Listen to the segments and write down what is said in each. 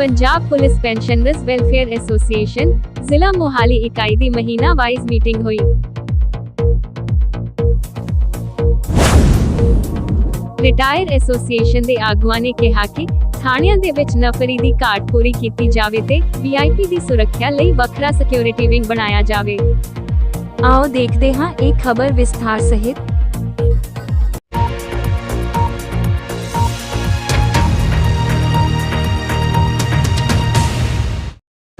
Punjab police pensioners welfare association, ਜ਼ਿਲ੍ਹਾ ਮੋਹਾਲੀ ਇਕਾਈ ਦੀ ਮਹੀਨਾ ਵਾਈਜ਼ ਮੀਟਿੰਗ ਹੋਈ। ਰਿਟਾਇਰ ਐਸੋਸੀਏਸ਼ਨ ਦੇ ਆਗੂਆਂ ਨੇ ਕਿਹਾ ਕਿ ਥਾਣਿਆਂ ਦੇ ਵਿੱਚ ਨਫਰੀ ਦੀ ਘਾਟ ਪੂਰੀ ਕੀਤੀ ਜਾਵੇ ਤੇ ਵੀਆਈਪੀ ਦੀ ਸੁਰੱਖਿਆ ਲਈ ਵੱਖਰਾ ਸਿਕਿਉਰਿਟੀ ਵਿੰਗ ਬਣਾਇਆ ਜਾਵੇ। ਆਓ ਦੇਖਦੇ ਹਾਂ ਇਹ ਖਬਰ ਵਿਸਥਾਰ ਸਹਿਤ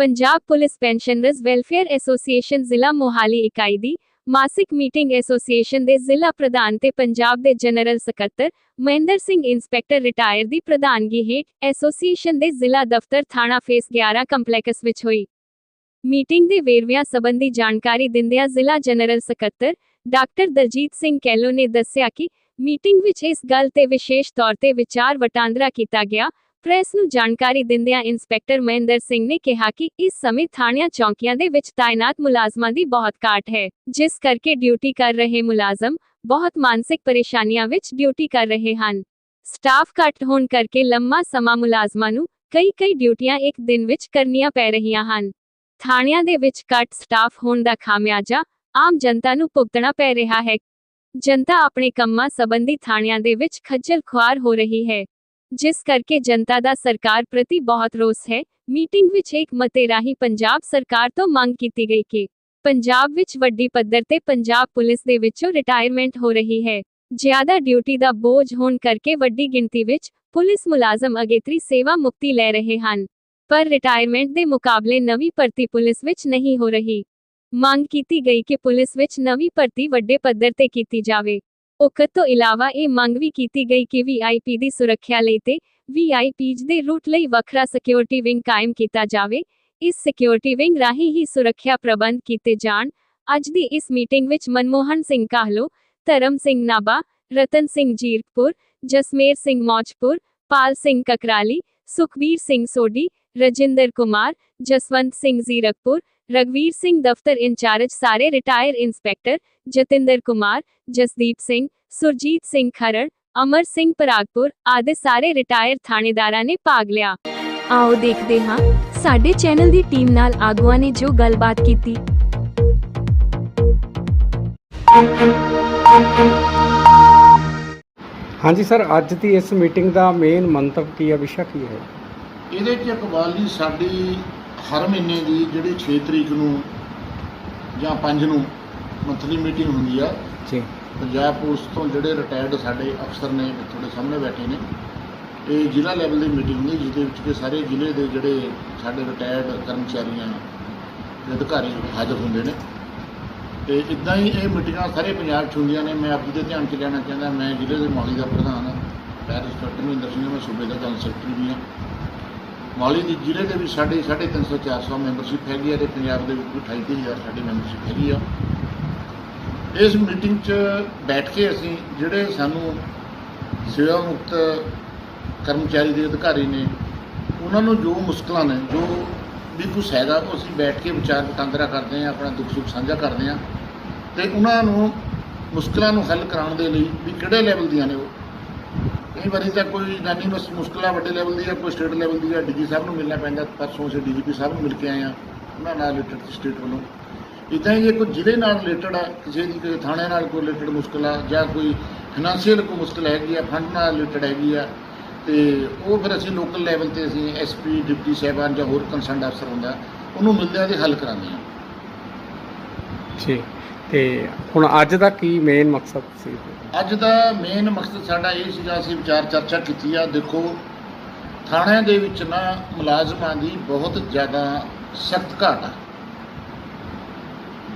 Punjab police pensioners welfare association ਜ਼ਿਲ੍ਹਾ ਮੋਹਾਲੀ ਇਕਾਈ ਦੀ ਮਾਸਿਕ ਮੀਟਿੰਗ ਐਸੋਸੀਏਸ਼ਨ ਦੇ ਜ਼ਿਲ੍ਹਾ ਪ੍ਰਧਾਨ ਤੇ ਪੰਜਾਬ ਦੇ ਜਨਰਲ ਸਕੱਤਰ ਮਹਿੰਦਰ ਸਿੰਘ ਇੰਸਪੈਕਟਰ ਰਿਟਾਇਰ ਦੀ ਪ੍ਰਧਾਨਗੀ ਹੇਠ ਐਸੋਸੀਏਸ਼ਨ ਦੇ ਜ਼ਿਲ੍ਹਾ ਦਫ਼ਤਰ ਥਾਣਾ ਫੇਸ 11 ਕੰਪਲੈਕਸ ਵਿੱਚ ਹੋਈ। ਮੀਟਿੰਗ ਦੇ ਵੇਰਵਿਆਂ ਸੰਬੰਧੀ ਜਾਣਕਾਰੀ ਦਿੰਦਿਆਂ ਜ਼ਿਲ੍ਹਾ ਜਨਰਲ ਸਕੱਤਰ ਡਾਕਟਰ ਦਲਜੀਤ ਸਿੰਘ ਕੈਲੋ ਨੇ ਦੱਸਿਆ ਕਿ ਮੀਟਿੰਗ ਵਿੱਚ ਇਸ ਗੱਲ ਤੇ ਵਿਸ਼ੇਸ਼ ਤੌਰ ਤੇ ਵਿਚਾਰ ਵਟਾਂਦਰਾ ਕੀਤਾ ਗਿਆ ਪ੍ਰੈਸ ਨੂੰ ਜਾਣਕਾਰੀ ਦਿੰਦਿਆਂ ਇੰਸਪੈਕਟਰ ਮਹਿੰਦਰ ਸਿੰਘ ਨੇ ਕਿਹਾ ਕਿ ਇਸ ਸਮੇਂ ਥਾਣਿਆਂ ਚੌਂਕੀਆਂ ਦੇ ਵਿੱਚ ਤਾਇਨਾਤ ਮੁਲਾਜ਼ਮਾਂ ਦੀ ਬਹੁਤ ਘਾਟ ਹੈ, ਜਿਸ ਕਰਕੇ ਡਿਊਟੀ ਕਰ ਰਹੇ ਮੁਲਾਜ਼ਮ ਬਹੁਤ ਮਾਨਸਿਕ ਪਰੇਸ਼ਾਨੀਆਂ ਵਿੱਚ ਡਿਊਟੀ ਕਰ ਰਹੇ ਹਨ। ਸਟਾਫ ਘੱਟ ਹੋਣ ਕਰਕੇ ਲੰਮਾ ਸਮਾਂ ਮੁਲਾਜ਼ਮਾਂ ਨੂੰ ਕਈ ਕਈ ਡਿਊਟੀਆਂ ਇੱਕ ਦਿਨ ਵਿੱਚ ਕਰਨੀਆਂ ਪੈ ਰਹੀਆਂ ਹਨ। ਥਾਣਿਆਂ ਦੇ ਵਿੱਚ ਘੱਟ ਸਟਾਫ ਹੋਣ ਦਾ ਖਾਮਿਆਜਾ ਆਮ ਜਨਤਾ ਨੂੰ ਭੁਗਤਣਾ ਪੈ ਰਿਹਾ ਹੈ। ਜਨਤਾ ਆਪਣੇ ਕੰਮਾਂ ਸੰਬੰਧੀ ਥਾਣਿਆਂ ਦੇ ਵਿੱਚ ਖੱਜਲ ਖੁਆਰ ਹੋ ਰਹੀ ਹੈ। ਜਿਸ ਕਰਕੇ ਜਨਤਾ ਦਾ ਸਰਕਾਰ ਪ੍ਰਤੀ ਬਹੁਤ ਰੋਸ ਹੈ। ਮੀਟਿੰਗ ਵਿੱਚ ਇੱਕ ਮਤੇ ਰਾਹੀਂ ਪੰਜਾਬ ਸਰਕਾਰ ਤੋਂ ਮੰਗ ਕੀਤੀ ਗਈ ਕਿ ਪੰਜਾਬ ਵਿੱਚ ਵੱਡੀ ਪੱਧਰ ਤੇ ਪੰਜਾਬ ਪੁਲਿਸ ਦੇ ਵਿੱਚੋਂ ਰਿਟਾਇਰਮੈਂਟ ਹੋ ਰਹੀ ਹੈ। ਜ਼ਿਆਦਾ ਡਿਊਟੀ ਦਾ ਬੋਝ ਹੋਣ ਕਰਕੇ ਵੱਡੀ ਗਿਣਤੀ ਵਿੱਚ ਪੁਲਿਸ ਮੁਲਾਜ਼ਮ ਅਗੇਤਰੀ ਸੇਵਾ ਮੁਕਤੀ ਲੈ ਰਹੇ ਹਨ। ਪਰ ਰਿਟਾਇਰਮੈਂਟ ਦੇ ਮੁਕਾਬਲੇ ਨਵੀਂ ਭਰਤੀ ਪੁਲਿਸ ਵਿੱਚ ਨਹੀਂ ਹੋ ਰਹੀ। ਮੰਗ ਕੀਤੀ ਗਈ ਕਿ ਪੁਲਿਸ ਵਿੱਚ ਨਵੀਂ ਭਰਤੀ ਵੱਡੇ ਪੱਧਰ ਤੇ ਕੀਤੀ ਜਾਵੇ। ਉਕਤ ਤੋਂ ਇਲਾਵਾ ਇਹ ਮੰਗ ਵੀ ਕੀਤੀ ਗਈ ਕਿ ਵੀਆਈਪੀ ਦੀ ਸੁਰੱਖਿਆ ਲਈ ਤੇ ਵੀਆਈਪੀਜ਼ ਦੇ ਰੂਟ ਲਈ ਵੱਖਰਾ ਸਿਕਿਉਰਿਟੀ ਵਿੰਗ ਕਾਇਮ ਕੀਤਾ ਜਾਵੇ। ਇਸ ਸਿਕਿਉਰਿਟੀ ਵਿੰਗ ਰਾਹੀਂ ਹੀ ਸੁਰੱਖਿਆ ਪ੍ਰਬੰਧ ਕੀਤੇ ਜਾਣ। ਅੱਜ ਦੀ ਇਸ ਮੀਟਿੰਗ ਵਿੱਚ ਮਨਮੋਹਨ ਸਿੰਘ ਕਾਹਲੋ, ਧਰਮ ਸਿੰਘ ਨਾਬਾ ਰਤਨ ਸਿੰਘ ਜੀਰਕਪੁਰ, ਜਸਮੇਰ ਸਿੰਘ ਮੌਜਪੁਰ, ਪਾਲ ਸਿੰਘ ਕਕਰਾਲੀ, ਸੁਖਬੀਰ ਸਿੰਘ ਸੋਢੀ, ਰਜਿੰਦਰ ਕੁਮਾਰ, ਜਸਵੰਤ ਸਿੰਘ ਜ਼ੀਰਕਪੁਰ ਰਗਵੀਰ ਸਿੰਘ ਦਫ਼ਤਰ ਇੰਚਾਰਜ ਸਾਰੇ ਰਿਟਾਇਰ ਇੰਸਪੈਕਟਰ ਜਤਿੰਦਰ ਕੁਮਾਰ ਜਸਦੀਪ ਸਿੰਘ ਸੁਰਜੀਤ ਸਿੰਘ ਖਰੜ ਅਮਰ ਸਿੰਘ ਪਰਾਗਪੁਰ ਆਦਿ ਸਾਰੇ ਰਿਟਾਇਰ ਥਾਣੇਦਾਰਾਂ ਨੇ ਭਾਗ ਲਿਆ। ਆਓ ਦੇਖਦੇ ਹਾਂ ਸਾਡੇ ਚੈਨਲ ਦੀ ਟੀਮ ਨਾਲ ਆਗੂਆਂ ਨੇ ਜੋ ਗੱਲਬਾਤ ਕੀਤੀ। ਹਾਂਜੀ ਸਰ ਅੱਜ ਦੀ ਇਸ ਮੀਟਿੰਗ ਦਾ ਮੇਨ ਮੰਤਵ ਕੀ ਹੈ ਵਿਸ਼ਾ ਕੀ ਹੈ? ਇਹਦੇ 'ਚ ਇਕਬਾਲ ਜੀ ਸਾਡੀ ਹਰ ਮਹੀਨੇ ਦੀ ਜਿਹੜੀ 6 ਤਰੀਕ ਨੂੰ ਜਾਂ 5 ਨੂੰ ਮੰਥਲੀ ਮੀਟਿੰਗ ਹੁੰਦੀ ਆ ਜੀ। ਪੰਜਾਬ ਪੁਲਿਸ ਤੋਂ ਜਿਹੜੇ ਰਿਟਾਇਰਡ ਸਾਡੇ ਅਫਸਰ ਨੇ ਤੁਹਾਡੇ ਸਾਹਮਣੇ ਬੈਠੇ ਨੇ ਇਹ ਜ਼ਿਲ੍ਹਾ ਲੈਵਲ ਦੀ ਮੀਟਿੰਗ ਹੁੰਦੀ ਜਿਸ ਦੇ ਵਿੱਚ ਕਿ ਸਾਰੇ ਜ਼ਿਲ੍ਹੇ ਦੇ ਜਿਹੜੇ ਸਾਡੇ ਰਿਟਾਇਰਡ ਕਰਮਚਾਰੀਆਂ ਤੇ ਅਧਿਕਾਰੀ ਹਾਜ਼ਰ ਹੁੰਦੇ ਨੇ। ਤੇ ਇਦਾਂ ਹੀ ਇਹ ਮੀਟਿੰਗਾਂ ਸਾਰੇ ਪੰਜਾਬ 'ਚ ਹੁੰਦੀਆਂ ਨੇ। ਮੈਂ ਆਪ ਜੀ ਦੇ ਧਿਆਨ 'ਚ ਲਿਆਉਣਾ ਚਾਹੁੰਦਾ ਮੈਂ ਜ਼ਿਲ੍ਹੇ ਦੇ ਮੌਲੀ ਦਾ ਪ੍ਰਧਾਨ ਹਾਂ। ਪੈਰਿਸ ਮਹਿੰਦਰ ਸਿੰਘ ਮੈਂ ਸੂਬੇ ਦਾ ਜਨਰਲ ਸੈਕਟਰੀ ਵੀ ਹਾਂ। ਮੌਲੀ ਦੇ ਜ਼ਿਲ੍ਹੇ ਦੇ ਵਿੱਚ ਸਾਡੇ 350 400 ਮੈਂਬਰਸ਼ਿਪ ਹੈਗੀ ਆ ਤੇ ਪੰਜਾਬ ਦੇ ਵਿੱਚ 28000 ਸਾਡੀ ਮੈਂਬਰਸ਼ਿਪ ਹੈਗੀ ਆ। ਇਸ ਮੀਟਿੰਗ 'ਚ ਬੈਠ ਕੇ ਅਸੀਂ ਜਿਹੜੇ ਸਾਨੂੰ ਸੇਵਾ ਮੁਕਤ ਕਰਮਚਾਰੀ ਦੇ ਅਧਿਕਾਰੀ ਨੇ, ਉਹਨਾਂ ਨੂੰ ਜੋ ਮੁਸ਼ਕਲਾਂ ਨੇ, ਜੋ ਵੀ ਕੁਛ ਹੈਗਾ, ਉਹ ਅਸੀਂ ਬੈਠ ਕੇ ਵਿਚਾਰ ਵਟਾਂਦਰਾ ਕਰਦੇ ਹਾਂ, ਆਪਣਾ ਦੁੱਖ ਸੁੱਖ ਸਾਂਝਾ ਕਰਦੇ ਹਾਂ ਤੇ ਉਹਨਾਂ ਨੂੰ ਮੁਸ਼ਕਲਾਂ ਨੂੰ ਹੱਲ ਕਰਾਉਣ ਦੇ ਲਈ ਵੀ ਕਿਹੜੇ ਲੈਵਲ ਦੀਆਂ ਨੇ ਉਹ? ਕਈ ਵਾਰੀ ਤਾਂ ਕੋਈ ਨਾਨੀ ਬਸ ਮੁਸ਼ਕਲਾਂ ਵੱਡੇ ਲੈਵਲ ਦੀ ਆ ਕੋਈ ਸਟੇਟ ਲੈਵਲ ਦੀ ਆ ਡੀਜੀ ਸਾਹਿਬ ਨੂੰ ਮਿਲਣਾ ਪੈਂਦਾ, ਪਰਸੋਂ ਅਸੀਂ ਡੀਜੀਪੀ ਸਾਹਿਬ ਨੂੰ ਮਿਲ ਕੇ ਆਏ ਆ ਉਹਨਾਂ ਨਾਲ ਰਿਲੇਟਡ ਸਟੇਟ ਵੱਲੋਂ। ਇੱਦਾਂ ਹੀ ਜੇ ਕੋਈ ਜ਼ਿਲ੍ਹੇ ਨਾਲ ਰਿਲੇਟਡ ਆ, ਕਿਸੇ ਦੀ ਕੋਈ ਥਾਣੇ ਨਾਲ ਕੋਈ ਰਿਲੇਟਡ ਮੁਸ਼ਕਲ ਆ, ਜਾਂ ਕੋਈ ਫਾਈਨੈਂਸ਼ੀਅਲ ਕੋਈ ਮੁਸ਼ਕਲ ਹੈਗੀ ਆ ਫੰਡ ਨਾਲ ਰਿਲੇਟਡ ਹੈਗੀ ਆ, ਤੇ ਉਹ ਫਿਰ ਅਸੀਂ ਲੋਕਲ ਲੈਵਲ ਤੇ ਅਸੀਂ ਐਸਪੀ ਡਿਪਟੀ ਸਾਹਿਬਾਨ ਜਾਂ ਹੋਰ ਕੰਸਰਨਡ ਅਫਸਰ ਹੁੰਦਾ, ਉਹਨੂੰ ਮਿਲਦੇ ਆ ਤੇ ਹੱਲ ਕਰਾਉਂਦੇ ਆ ਜੀ ਤੇ ਹੁਣ ਅੱਜ ਦਾ ਕੀ ਮੇਨ ਮਕਸਦ ਸੀ? ਅੱਜ ਦਾ ਮੇਨ ਮਕਸਦ ਸਾਡਾ ਇਹ ਸੀਗਾ, ਅਸੀਂ ਵਿਚਾਰ ਚਰਚਾ ਕੀਤੀ ਆ। ਦੇਖੋ, ਥਾਣਿਆਂ ਦੇ ਵਿੱਚ ਨਾ ਮੁਲਾਜ਼ਮਾਂ ਦੀ ਬਹੁਤ ਜ਼ਿਆਦਾ ਸਖਤ ਘਾਟ ਆ।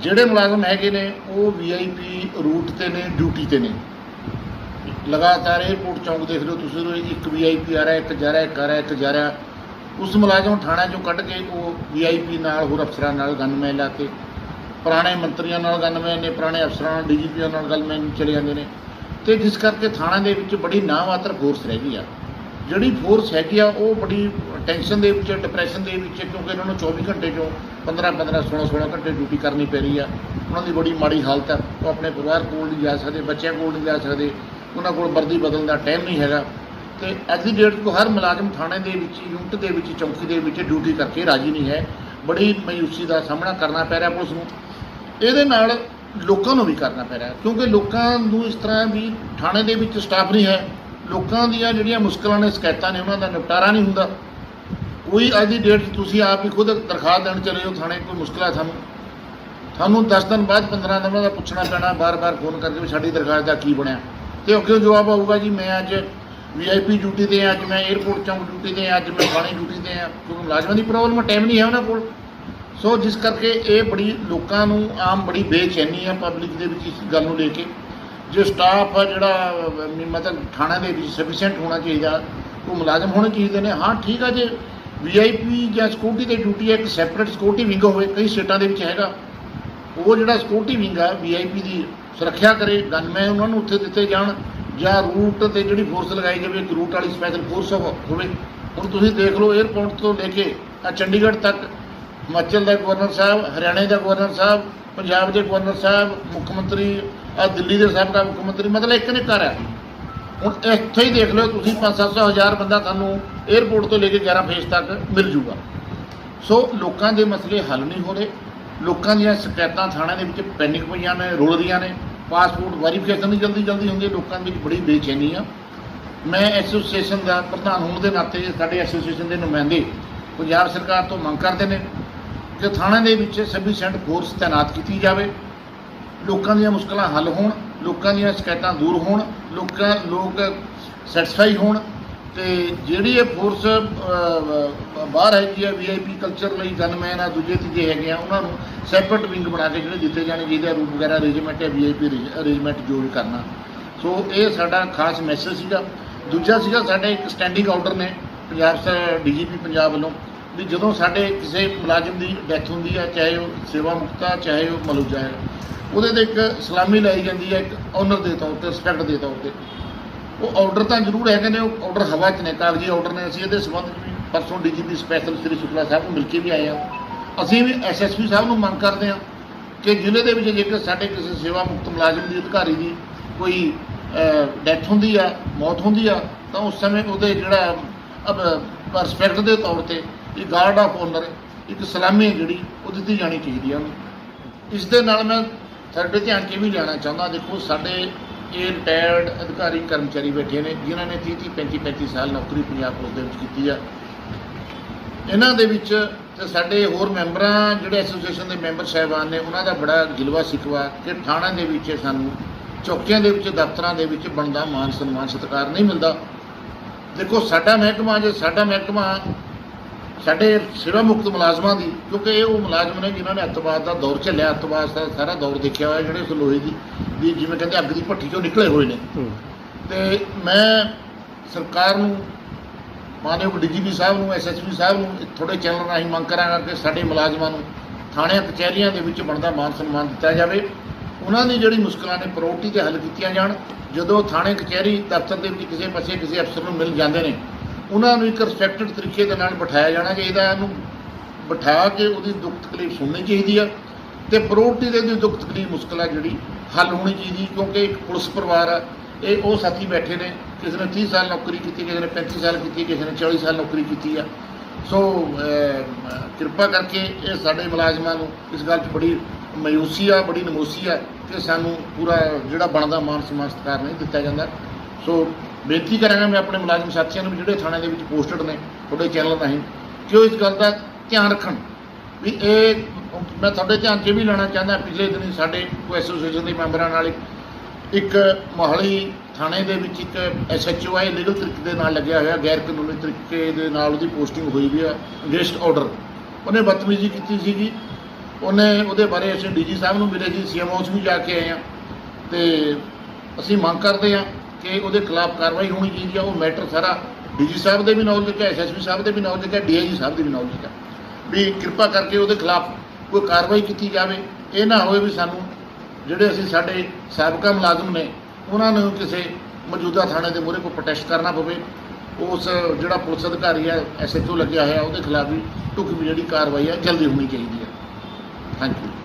ਜਿਹੜੇ ਮੁਲਾਜ਼ਮ ਹੈਗੇ ਨੇ, ਉਹ ਵੀਆਈਪੀ ਰੂਟ ਤੇ ਨੇ ਡਿਊਟੀ ਤੇ ਨੇ। ਲਗਾਤਾਰ 에어ਪੋਰਟ ਚੌਂਕ ਦੇਖ ਲਓ ਤੁਸੀਂ ਉਹ ਇੱਕ ਵੀਆਈਪੀ ਆ ਰਿਹਾ, ਇੱਕ ਜਾ ਰਿਹਾ, ਇੱਕ ਆ ਰਿਹਾ, ਇੱਕ ਜਾ ਰਿਹਾ। ਉਸ ਮੁਲਾਜ਼ਮ ਥਾਣਿਆਂ ਚੋਂ ਕੱਢ ਕੇ ਉਹ ਵੀਆਈਪੀ ਨਾਲ, ਹੋਰ ਅਫਸਰਾਂ ਨਾਲ ਗਨਮੈਨ ਲਾ ਕੇ ਪੁਰਾਣੇ ਮੰਤਰੀਆਂ ਨਾਲ ਗੱਲ ਗਨਮੈਨ ਨੇ ਪੁਰਾਣੇ ਅਫਸਰਾਂ ਨਾਲ ਡੀਜੀਪੀਆਂ ਨਾਲ ਗੱਲ ਮੈਂ ਚਲੇ ਜਾਂਦੇ ਨੇ। ਤੇ ਜਿਸ ਕਰਕੇ ਥਾਣਾ ਦੇ ਵਿੱਚ ਬੜੀ ਨਾਮਾਤਰ ਫੋਰਸ ਰਹਿ ਗਈ ਆ। ਜਿਹੜੀ ਫੋਰਸ ਹੈਗੀ ਆ, ਉਹ ਬੜੀ ਟੈਨਸ਼ਨ ਦੇ ਵਿੱਚ ਡਿਪਰੈਸ਼ਨ ਦੇ ਵਿੱਚ, ਕਿਉਂਕਿ ਇਹਨਾਂ ਨੂੰ 24 ਘੰਟੇ ਚੋਂ 15 15 16 16 ਘੰਟੇ ਡਿਊਟੀ ਕਰਨੀ ਪੈ ਰਹੀ ਆ। ਉਹਨਾਂ ਦੀ ਬੜੀ ਮਾੜੀ ਹਾਲਤ ਆ। ਉਹ ਆਪਣੇ ਪਰਿਵਾਰ ਕੋਲ ਨਹੀਂ ਜਾ ਸਕਦੇ, ਬੱਚਿਆਂ ਕੋਲ ਨਹੀਂ ਜਾ ਸਕਦੇ। ਉਹਨਾਂ ਕੋਲ ਵਰਦੀ ਬਦਲਣ ਦਾ ਟਾਈਮ ਨਹੀਂ ਹੈਗਾ। ਤੇ ਅੱਜ ਦੀ ਡੇਟ 'ਚ ਹਰ ਮੁਲਾਜ਼ਮ ਥਾਣੇ ਦੇ ਵਿੱਚ ਯੂਨਿਟ ਦੇ ਵਿੱਚ, ਚੌਂਕੀ ਦੇ ਵਿੱਚ ਡਿਊਟੀ ਕਰਕੇ ਰਾਜੀ ਨਹੀਂ ਹੈ। ਬੜੀ ਮਾਯੂਸੀ ਦਾ ਸਾਹਮਣਾ ਕਰਨਾ ਪੈ ਰਿਹਾ ਪੁਲਿਸ ਨੂੰ। ਇਹਦੇ ਨਾਲ ਲੋਕਾਂ ਨੂੰ ਵੀ ਕਰਨਾ ਪੈ ਰਿਹਾ ਕਿਉਂਕਿ ਲੋਕਾਂ ਨੂੰ ਇਸ ਤਰ੍ਹਾਂ ਵੀ ਥਾਣੇ ਦੇ ਵਿੱਚ ਸਟਾਫ ਨਹੀਂ ਹੈ ਲੋਕਾਂ ਦੀਆਂ ਜਿਹੜੀਆਂ ਮੁਸ਼ਕਲਾਂ ਨੇ ਸ਼ਿਕਾਇਤਾਂ ਨੇ ਉਹਨਾਂ ਦਾ ਨਿਪਟਾਰਾ ਨਹੀਂ ਹੁੰਦਾ। ਕੋਈ ਅੱਜ ਦੀ ਡੇਟ 'ਚ ਤੁਸੀਂ ਆਪ ਹੀ ਖੁਦ ਦਰਖਾਸਤ ਦੇਣ ਚਲੇ ਜਾਓ ਥਾਣੇ ਕੋਈ ਮੁਸ਼ਕਲ ਹੈ ਤੁਹਾਨੂੰ ਤੁਹਾਨੂੰ 10 ਦਿਨ ਬਾਅਦ 15 ਦਿਨ ਦਾ ਪੁੱਛਣਾ ਪੈਣਾ ਬਾਰ-ਬਾਰ ਫੋਨ ਕਰਕੇ ਵੀ ਸਾਡੀ ਦਰਖਾਸਤ ਦਾ ਕੀ ਬਣਿਆ। ਤੇ ਅੱਗੇ ਜਵਾਬ ਆਊਗਾ ਜੀ ਮੈਂ ਅੱਜ ਵੀਆਈਪੀ ਡਿਊਟੀ ਤੇ ਹਾਂ, ਅੱਜ ਮੈਂ 에어ਪੋਰਟ ਚੌਂਕ ਡਿਊਟੀ ਤੇ ਹਾਂ, ਅੱਜ ਮੈਂ ਥਾਣੇ ਡਿਊਟੀ ਤੇ ਹਾਂ ਕਿਉਂਕਿ ਮੁਲਾਜ਼ਮਾਂ ਦੀ ਪ੍ਰੋਬਲਮ ਟਾਈਮ ਨਹੀਂ ਹੈ ਉਹਨਾਂ ਕੋਲ। ਸੋ ਜਿਸ ਕਰਕੇ ਇਹ ਬੜੀ ਲੋਕਾਂ ਨੂੰ ਆਮ ਬੜੀ ਬੇਚੈਨੀ ਆ ਪਬਲਿਕ ਦੇ ਵਿੱਚ ਇਸ ਗੱਲ ਨੂੰ ਲੈ ਕੇ। ਜੋ ਸਟਾਫ ਆ ਜਿਹੜਾ ਮਤਲਬ ਥਾਣਾ ਦੇ ਵਿੱਚ ਸਫੀਸ਼ੀਐਂਟ ਹੋਣਾ ਚਾਹੀਦਾ, ਉਹ ਮੁਲਾਜ਼ਮ ਹੋਣੇ ਚਾਹੀਦੇ ਨੇ। ਹਾਂ, ਠੀਕ ਆ ਜੇ ਵੀਆਈਪੀ ਜਾਂ ਸਿਕਿਉਰਿਟੀ ਦੀ ਡਿਊਟੀ ਹੈ ਇੱਕ ਸੈਪਰੇਟ ਸਿਕਿਉਰਿਟੀ ਵਿੰਗ ਹੋਵੇ, ਕਈ ਸਟੇਟਾਂ ਦੇ ਵਿੱਚ ਹੈਗਾ। ਉਹ ਜਿਹੜਾ ਸਿਕਿਉਰਿਟੀ ਵਿੰਗ ਆ ਵੀਆਈਪੀ ਦੀ ਸੁਰੱਖਿਆ ਕਰੇ ਗਨਮੈਨ ਉਹਨਾਂ ਨੂੰ ਉੱਥੇ ਦਿੱਤੇ ਜਾਣ ਜਾਂ ਰੂਟ ਤੇ ਜਿਹੜੀ ਫੋਰਸ ਲਗਾਈ ਜਾਵੇ, ਇੱਕ ਰੂਟ ਵਾਲੀ ਸਪੈਸ਼ਲ ਫੋਰਸ ਹੋਵੇ। ਹੁਣ ਤੁਸੀਂ ਦੇਖ ਲਓ 에ਅਰਪੋਰਟ ਤੋਂ ਲੈ ਕੇ ਆ ਚੰਡੀਗੜ੍ਹ ਤੱਕ ਹਿਮਾਚਲ ਦਾ ਗਵਰਨਰ ਸਾਹਿਬ, ਹਰਿਆਣੇ ਦਾ ਗਵਰਨਰ ਸਾਹਿਬ, ਪੰਜਾਬ ਦੇ ਗਵਰਨਰ ਸਾਹਿਬ, ਮੁੱਖ ਮੰਤਰੀ ਆ ਦਿੱਲੀ ਦੇ ਸਾਹਿਬ ਦਾ ਮੁੱਖ ਮੰਤਰੀ, ਮਤਲਬ ਇੱਕ ਨੇ ਘਰ ਹੈ। ਹੁਣ ਇੱਥੇ ਹੀ ਦੇਖ ਲਓ ਤੁਸੀਂ 5-700 ਹਜ਼ਾਰ ਬੰਦਾ ਤੁਹਾਨੂੰ 에ਅਰਪੋਰਟ ਤੋਂ ਲੈ ਕੇ 11 ਫੇਸ ਤੱਕ ਮਿਲ ਜੂਗਾ। ਸੋ ਲੋਕਾਂ ਦੇ ਮਸਲੇ ਹੱਲ ਨਹੀਂ ਹੋ ਰਹੇ। ਲੋਕਾਂ ਦੀਆਂ ਸ਼ਿਕਾਇਤਾਂ ਥਾਣਿਆਂ ਦੇ ਵਿੱਚ ਪੈਨਿਕ ਪਈਆਂ ਨੇ ਰੁਲ ਰਹੀਆਂ ਨੇ। ਪਾਸਪੋਰਟ ਵੈਰੀਫਿਕੇਸ਼ਨ ਨਹੀਂ ਜਲਦੀ ਜਲਦੀ ਹੁੰਦੀ ਲੋਕਾਂ ਦੇ ਵਿੱਚ ਬੜੀ ਬੇਚੈਨੀ ਆ। ਮੈਂ ਐਸੋਸੀਏਸ਼ਨ ਦਾ ਪ੍ਰਧਾਨ ਹੋਣ ਦੇ ਨਾਤੇ ਸਾਡੇ ਐਸੋਸੀਏਸ਼ਨ ਦੇ ਨੁਮਾਇੰਦੇ ਪੰਜਾਬ ਸਰਕਾਰ ਤੋਂ ਮੰਗ ਕਰਦੇ ਨੇ ਕਿ ਥਾਣੇ ਦੇ ਵਿੱਚ ਸਫੀਸ਼ੀਐਂਟ ਫੋਰਸ ਤਾਇਨਾਤ ਕੀਤੀ ਜਾਵੇ, ਲੋਕਾਂ ਦੀਆਂ ਮੁਸ਼ਕਲਾਂ ਹੱਲ ਹੋਣ, ਲੋਕਾਂ ਦੀਆਂ ਸ਼ਿਕਾਇਤਾਂ ਦੂਰ ਹੋਣ, ਲੋਕਾਂ, ਲੋਕ ਸੈਟੀਸਫਾਈ ਹੋਣ ਤੇ ਜਿਹੜੀ ਇਹ ਫੋਰਸ ਬਾਹਰ ਹੈਗੀ ਆ ਵੀਆਈਪੀ ਕਲਚਰ ਲਈ ਗਨਮੈਨ ਆ, ਦੂਜੇ ਤੀਜੇ ਹੈਗੇ ਆ, ਉਹਨਾਂ ਨੂੰ ਸੈਪਰੇਟ ਵਿੰਗ ਬਣਾ ਕੇ ਜਿਹੜੇ ਦਿੱਤੇ ਜਾਣੇ ਜਿਹਦੇ ਰੂਟ ਵਗੈਰਾ ਅਰੇਂਜਮੈਂਟ ਹੈ ਵੀਆਈਪੀ ਅਰੇਂਜਮੈਂਟ ਜੋ ਵੀ ਕਰਨਾ। ਸੋ ਇਹ ਸਾਡਾ ਖਾਸ ਮੈਸੇਜ ਸੀਗਾ। ਦੂਜਾ ਸੀਗਾ, ਸਾਡੇ ਇੱਕ ਸਟੈਂਡਿੰਗ ਆਰਡਰ ਨੇ, ਪੰਜਾਬ ਸਰ ਡੀਜੀਪੀ ਪੰਜਾਬ ਵੱਲੋਂ। ਵੀ ਜਦੋਂ ਸਾਡੇ ਕਿਸੇ ਮੁਲਾਜ਼ਮ ਦੀ ਡੈਥ ਹੁੰਦੀ ਹੈ, ਚਾਹੇ ਉਹ ਸੇਵਾ ਮੁਕਤਾ ਚਾਹੇ ਉਹ ਮਲੂਜਾ ਹੈ ਉਹਦੇ ਤੇ ਇੱਕ ਸਲਾਮੀ ਲਾਈ ਜਾਂਦੀ ਹੈ, ਇੱਕ ਆਨਰ ਦੇ ਤੌਰ ਤੇ ਰਿਸਪੈਕਟ ਦੇ ਤੌਰ ਤੇ। ਉਹ ਆਰਡਰ ਤਾਂ ਜ਼ਰੂਰ ਹੈਗੇ ਨੇ, ਉਹ ਆਰਡਰ ਹਵਾ 'ਚ ਨੇ, ਕਾਗਜ਼ੀ ਆਰਡਰ ਨੇ, ਅਸੀਂ ਇਹਦੇ ਸੰਬੰਧ ਵੀ ਪਰਸੋਂ ਡੀਜੀਪੀ ਸਪੈਸ਼ਲ ਸ੍ਰੀ ਸ਼ੁਕਲਾ ਸਾਹਿਬ ਨੂੰ ਮਿਲ ਕੇ ਵੀ ਆਏ ਆ ਅਸੀਂ ਵੀ ਐਸਐਸਪੀ ਸਾਹਿਬ ਨੂੰ ਮੰਗ ਕਰਦੇ ਹਾਂ ਕਿ ਜ਼ਿਲ੍ਹੇ ਦੇ ਵਿੱਚ ਜੇਕਰ ਸਾਡੇ ਕਿਸੇ ਸੇਵਾ ਮੁਕਤ ਮੁਲਾਜ਼ਮ ਦੀ ਅਧਿਕਾਰੀ ਦੀ ਕੋਈ ਡੈਥ ਹੁੰਦੀ ਆ ਮੌਤ ਹੁੰਦੀ ਆ ਤਾਂ ਉਸ ਸਮੇਂ ਉਹਦੇ ਜਿਹੜਾ ਰਿਸਪੈਕਟ ਦੇ ਤੌਰ ਤੇ ਇਹ ਗਾਰਡ ਆਫ ਆਨਰ ਇੱਕ ਸਲਾਮੀ ਜਿਹੜੀ, ਉਹ ਦਿੱਤੀ ਜਾਣੀ ਚਾਹੀਦੀ ਹੈ ਉਹਨੂੰ। ਇਸ ਦੇ ਨਾਲ ਮੈਂ ਸਾਡੇ ਧਿਆਨ 'ਚ ਇਹ ਵੀ ਲੈਣਾ ਚਾਹੁੰਦਾ, ਦੇਖੋ ਸਾਡੇ ਇਹ ਰਿਟਾਇਰਡ ਅਧਿਕਾਰੀ ਕਰਮਚਾਰੀ ਬੈਠੇ ਨੇ, ਜਿਨ੍ਹਾਂ ਨੇ 30 30 35 35 ਸਾਲ ਨੌਕਰੀ ਪੰਜਾਬ ਪੁਲਿਸ ਦੇ ਵਿੱਚ ਕੀਤੀ ਆ। ਇਹਨਾਂ ਦੇ ਵਿੱਚ ਤੇ ਸਾਡੇ ਹੋਰ ਮੈਂਬਰਾਂ, ਜਿਹੜੇ ਐਸੋਸੀਏਸ਼ਨ ਦੇ ਮੈਂਬਰ ਸਾਹਿਬਾਨ ਨੇ, ਉਹਨਾਂ ਦਾ ਬੜਾ ਗਿਲਵਾ ਸਿਕਵਾ ਕਿ ਥਾਣਿਆਂ ਦੇ ਵਿੱਚ ਸਾਨੂੰ, ਚੌਕੀਆਂ ਦੇ ਵਿੱਚ, ਦਫ਼ਤਰਾਂ ਦੇ ਵਿੱਚ ਬਣਦਾ ਮਾਨ ਸਨਮਾਨ, ਸਤਿਕਾਰ ਨਹੀਂ ਮਿਲਦਾ। ਦੇਖੋ ਸਾਡਾ ਮਹਿਕਮਾ, ਜੇ ਸਾਡਾ ਮਹਿਕਮਾ ਸਾਡੇ ਸੇਵਾ ਮੁਕਤ ਮੁਲਾਜ਼ਮਾਂ ਦੀ ਕਿਉਂਕਿ ਇਹ ਉਹ ਮੁਲਾਜ਼ਮ ਨੇ ਜਿਨ੍ਹਾਂ ਨੇ ਅੱਤਵਾਦ ਦਾ ਦੌਰ ਝੱਲਿਆ ਅੱਤਵਾਦ ਦਾ ਸਾਰਾ ਦੌਰ ਦੇਖਿਆ ਹੋਇਆ ਜਿਹੜੇ ਉਸ ਲੋਹੇ ਦੀ ਵੀ ਜਿਵੇਂ ਕਹਿੰਦੇ ਅੱਗ ਦੀ ਭੱਠੀ ਚੋਂ ਨਿਕਲੇ ਹੋਏ ਨੇ। ਤੇ ਮੈਂ ਸਰਕਾਰ ਨੂੰ ਮਾਨਯੋਗ ਡੀਜੀਪੀ ਸਾਹਿਬ ਨੂੰ ਐਸਐਸਪੀ ਸਾਹਿਬ ਨੂੰ ਥੋੜੇ ਚੈਨਲ ਰਾਹੀਂ ਮੰਗ ਕਰਾਂਗਾ ਕਿ ਸਾਡੇ ਮੁਲਾਜ਼ਮਾਂ ਨੂੰ ਥਾਣਿਆਂ ਕਚਹਿਰੀਆਂ ਦੇ ਵਿੱਚ ਬਣਦਾ ਮਾਨ ਸਨਮਾਨ ਦਿੱਤਾ ਜਾਵੇ। ਉਹਨਾਂ ਦੀ ਜਿਹੜੀ ਮੁਸ਼ਕਲਾਂ ਨੇ ਪ੍ਰਾਇੋਰਟੀ ਤੇ ਹੱਲ ਕੀਤੀਆਂ ਜਾਣ। ਜਦੋਂ ਥਾਣੇ ਕਚਹਿਰੀ ਦਫ਼ਤਰ ਦੇ ਵਿੱਚ ਕਿਸੇ ਪਾਸੇ ਕਿਸੇ ਅਫਸਰ ਨੂੰ ਮਿਲ ਜਾਂਦੇ ਨੇ ਉਹਨਾਂ ਨੂੰ ਇੱਕ ਰਿਸਪੈਕਟਡ ਤਰੀਕੇ ਦੇ ਨਾਲ ਬਿਠਾਇਆ ਜਾਣਾ ਚਾਹੀਦਾ ਇਹਨੂੰ ਬਿਠਾ ਕੇ ਉਹਦੀ ਦੁੱਖ ਤਕਲੀਫ ਸੁਣਨੀ ਚਾਹੀਦੀ ਆ ਤੇ ਪ੍ਰਾਇੋਰਟੀ ਦੇ ਦੀ ਦੁੱਖ ਤਕਲੀਫ ਮੁਸ਼ਕਲ ਆ ਜਿਹੜੀ ਹੱਲ ਹੋਣੀ ਚਾਹੀਦੀ ਕਿਉਂਕਿ ਇੱਕ ਪੁਲਿਸ ਪਰਿਵਾਰ ਆ, ਇਹ ਉਹ ਸਾਥੀ ਬੈਠੇ ਨੇ, ਕਿਸੇ ਨੇ 30 ਸਾਲ ਨੌਕਰੀ ਕੀਤੀ, ਕਿਸੇ ਨੇ 35 ਸਾਲ ਕੀਤੀ, ਕਿਸੇ ਨੇ 40 ਸਾਲ ਨੌਕਰੀ ਕੀਤੀ ਆ। ਸੋ ਕਿਰਪਾ ਕਰਕੇ ਇਹ ਸਾਡੇ ਮੁਲਾਜ਼ਮਾਂ ਨੂੰ ਇਸ ਗੱਲ 'ਚ ਬੜੀ ਮਾਯੂਸੀ ਆ, ਬੜੀ ਨਮੋਸੀ ਆ ਕਿ ਸਾਨੂੰ ਪੂਰਾ ਜਿਹੜਾ ਬਣਦਾ ਮਾਨ ਸਨਮਾਨ ਸਤਿਕਾਰ ਨਹੀਂ ਦਿੱਤਾ ਜਾਂਦਾ। ਸੋ ਬੇਨਤੀ ਕਰਾਂਗਾ ਮੈਂ ਆਪਣੇ ਮੁਲਾਜ਼ਮ ਸਾਥੀਆਂ ਨੂੰ ਵੀ ਜਿਹੜੇ ਥਾਣੇ ਦੇ ਵਿੱਚ ਪੋਸਟਡ ਨੇ ਤੁਹਾਡੇ ਚੈਨਲ ਰਾਹੀਂ, ਕਿ ਉਹ ਇਸ ਗੱਲ ਦਾ ਧਿਆਨ ਰੱਖਣ ਵੀ ਇਹ, ਮੈਂ ਤੁਹਾਡੇ ਧਿਆਨ 'ਚ ਇਹ ਵੀ ਲੈਣਾ ਚਾਹੁੰਦਾ, ਪਿਛਲੇ ਦਿਨੀ ਸਾਡੇ ਕੋਈ ਐਸੋਸੀਏਸ਼ਨ ਦੇ ਮੈਂਬਰਾਂ ਨਾਲ ਇੱਕ ਮੋਹਾਲੀ ਥਾਣੇ ਦੇ ਵਿੱਚ ਇੱਕ ਐਸਐਚਓ ਆਈ ਲੀਗਲ ਤਰੀਕੇ ਦੇ ਨਾਲ ਲੱਗਿਆ ਹੋਇਆ, ਗੈਰ ਕਾਨੂੰਨੀ ਤਰੀਕੇ ਦੇ ਨਾਲ ਉਹਦੀ ਪੋਸਟਿੰਗ ਹੋਈ ਵੀ ਆ ਅਗੇਂਸਟ ਆਰਡਰ ਉਹਨੇ ਬਦਤਮੀਜ਼ੀ ਕੀਤੀ ਸੀਗੀ। ਉਹਨੇ, ਉਹਦੇ ਬਾਰੇ ਅਸੀਂ ਡੀਜੀ ਸਾਹਿਬ ਨੂੰ ਮਿਲੇ ਜੀ ਸੀਐਮ ਹਾਊਸ ਵੀ ਜਾ ਕੇ ਆਏ ਆ ਤੇ ਅਸੀਂ ਮੰਗ ਕਰਦੇ ਆ ਕਿ ਉਹਦੇ ਖਿਲਾਫ ਕਾਰਵਾਈ ਹੋਣੀ ਚਾਹੀਦੀ ਆ, ਉਹ ਮੈਟਰ ਸਾਰਾ ਡੀਜੀ ਸਾਹਿਬ ਦੇ ਵੀ ਨੌਲੇਜ ਹੈ ਐਸਐਸਪੀ ਸਾਹਿਬ ਦੇ ਵੀ ਨੌਲੇਜ ਹੈ, ਡੀਆਈਜੀ ਸਾਹਿਬ ਦੇ ਵੀ ਨੌਲੇਜ ਹੈ। ਵੀ ਕਿਰਪਾ ਕਰਕੇ ਉਹਦੇ ਖਿਲਾਫ ਕੋਈ ਕਾਰਵਾਈ ਕੀਤੀ ਜਾਵੇ, ਇਹ ਨਾ ਹੋਵੇ ਵੀ ਸਾਨੂੰ ਜਿਹੜੇ ਅਸੀਂ ਸਾਡੇ ਸਾਬਕਾ ਮੁਲਾਜ਼ਮ ਨੇ, ਉਹਨਾਂ ਨੂੰ ਕਿਸੇ ਮੌਜੂਦਾ ਥਾਣੇ ਦੇ ਮੂਹਰੇ ਕੋਈ ਪ੍ਰੋਟੈਸਟ ਕਰਨਾ ਪਵੇ, ਉਸ ਜਿਹੜਾ ਪੁਲਿਸ ਅਧਿਕਾਰੀ ਹੈ ਐਸਐਚਓ ਲੱਗਿਆ ਹੋਇਆ, ਉਹਦੇ ਖਿਲਾਫ ਵੀ ਢੁਕਵੀਂ ਜਿਹੜੀ ਕਾਰਵਾਈ ਹੈ, ਜਲਦੀ ਹੋਣੀ ਚਾਹੀਦੀ ਹੈ। Thank you